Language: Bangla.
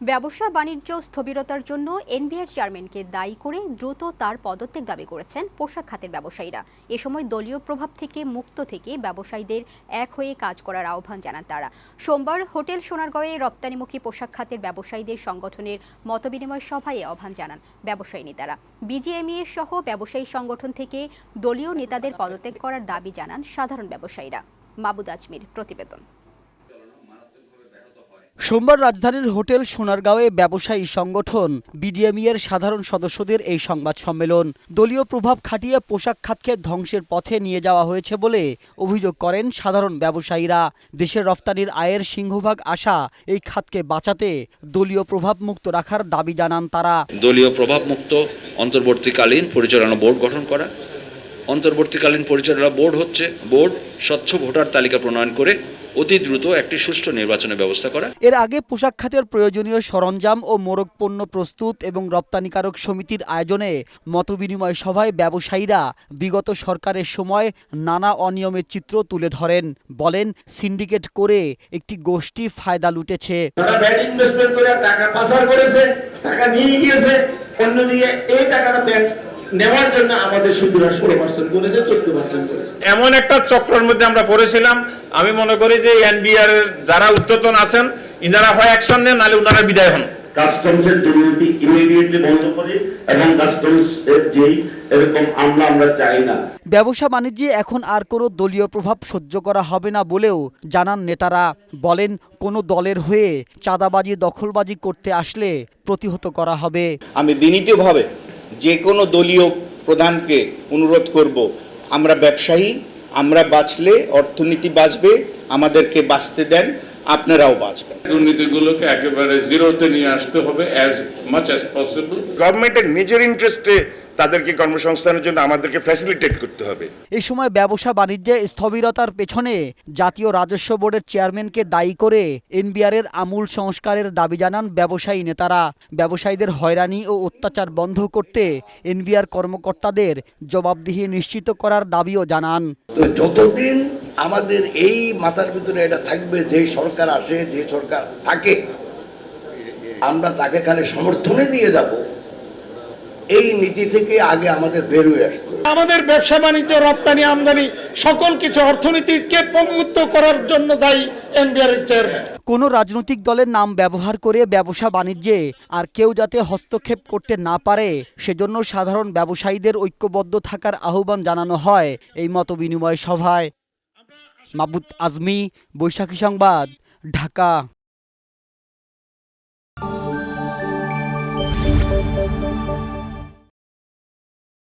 ব্যবসা বাণিজ্য স্থবিরতার জন্য এনবিআর চেয়ারম্যানকে দায়ী করে দ্রুত তার পদত্যাগ দাবি করেছেন পোশাক খাতের ব্যবসায়ীরা। এ সময় দলীয় প্রভাব থেকে মুক্ত থেকে ব্যবসায়ীদের এক হয়ে কাজ করার আহ্বান জানান তারা। সোমবার হোটেল সোনারগাঁওয়ে রপ্তানিমুখী পোশাক খাতের ব্যবসায়ীদের সংগঠনের মতবিনিময় সভায় আহ্বান জানান ব্যবসায়ী নেতারা। বিজিএমইএ সহ ব্যবসায়ী সংগঠন থেকে দলীয় নেতাদের পদত্যাগ করার দাবি জানান সাধারণ ব্যবসায়ীরা। মাবুদ আজমির, প্রতিবেদন। সোমবার রাজধানীর হোটেল সোনারগাঁওয়ে ব্যবসায়ী সংগঠন বিডিএমই এর সাধারণ সদস্যদের এই সংবাদ সম্মেলন। দলীয় প্রভাব খাটিয়ে পোশাক খাতকে ধ্বংসের পথে নিয়ে যাওয়া হয়েছে বলে অভিযোগ করেন সাধারণ ব্যবসায়ীরা। দেশের রফতানির আয়ের সিংহভাগ আসা এই খাতকে বাঁচাতে দলীয় প্রভাব মুক্ত রাখার দাবি জানান তারা। দলীয় প্রভাবমুক্ত অন্তর্বর্তীকালীন পরিচালনা বোর্ড গঠন করা অন্তর্বর্তীকালীন পরিচালনা বোর্ড হচ্ছে বোর্ড স্বচ্ছ ভোটার তালিকা প্রণয়ন করে অতি দ্রুত একটি সুষ্ঠু নির্বাচনের ব্যবস্থা করা। এর আগে পোশাক খাতের প্রয়োজনীয় সরঞ্জাম ও মোরগ পণ্য প্রস্তুত এবং রপ্তানিকারক সমিতির আয়োজনে মতবিনিময় সভায় ব্যবসায়ীরা বিগত সরকারের সময় নানা অনিয়মের চিত্র তুলে ধরেন। বলেন সিন্ডিকেট করে একটি গোষ্ঠী ফায়দা লুটেছে। তারা ব্যাড ইনভেস্টমেন্ট করে টাকা পাচার করেছে টাকা নিয়ে গিয়েছে অন্যদিকে এই টাকাটা ব্যাংক নেওয়ার জন্য আমাদের সুদরা ষোলো পার্সেন্ট করেছে চোদ্দ পার্সেন্ট করেছে এমন একটা চক্রের মধ্যে আমরা পড়েছিলাম। আমি মনে করি যে এনবিআর যারা উদ্যতন আছেন ইনারা হয় অ্যাকশন নেন নাহলে উনারা বিদায় হন। কাস্টমসের দুর্নীতি ইমিডিয়েটলি বন্ধ করে এবং কাস্টমস এর যেই এরকম আমলা আমরা চাই না। ব্যবসা বাণিজ্যে এখন আর কোনো দলীয় প্রভাব সহ্য করা হবে না বলেও জানান নেতারা। বলেন কোনো দলের হয়ে চাঁদাবাজি দখলবাজি করতে আসলে প্রতিহত করা হবে। আমি বিনীতভাবে যে কোনো দলীয় প্রধানকে অনুরোধ করব, আমরা ব্যবসায়ী, আমরা বাঁচলে অর্থনীতি বাঁচবে, আমাদেরকে বাঁচতে দেন। আপনারাও বাঁচবেন। দুর্নীতিগুলোকে একেবারে জিরোতে নিয়ে আসতে হবে অ্যাজ মাচ অ্যাজ পসিবল গভর্নমেন্টের নিজের ইন্টারেস্টে তাদেরকে কর্মসংস্থানের জন্য আমাদেরকে ফ্যাসিলিটেট করতে হবে। এই সময় ব্যবসা বাণিজ্যে স্থবিরতার পেছনে জাতীয় রাজস্ব বোর্ডের চেয়ারম্যানকে দায়ী করে এনবিআরের আমূল সংস্কারের দাবি জানান ব্যবসায়ী নেতারা। ব্যবসায়ীদের হয়রানি ও অত্যাচার বন্ধ করতে এনবিআর কর্মকর্তাদের জবাবদিহি নিশ্চিত করার দাবিও জানান। যতদিন আমাদের এই মাথার ভিতরে এটা থাকবে যে সরকার আসে যে সরকার থাকে আমরা তাকে খালি সমর্থনে দিয়ে যাব। এই নীতি থেকে আগে আমাদের বের হয়ে আসতে আমাদের ব্যবসা বাণিজ্য রপ্তানি আমদানি সকল কিছু অর্থনীতিকে প্রমুক্ত করার জন্য দায়ী এনবিআর এর চেয়ারম্যান কোনো রাজনৈতিক দলের নাম ব্যবহার করে ব্যবসা বাণিজ্যে আর কেউ যাতে হস্তক্ষেপ করতে না পারে সেজন্য সাধারণ ব্যবসায়ীদের ঐক্যবদ্ধ থাকার আহ্বান জানানো হয় এই মত বিনিময় সভায়। মাবুত আজমি বৈশাখী সংবাদ ঢাকা।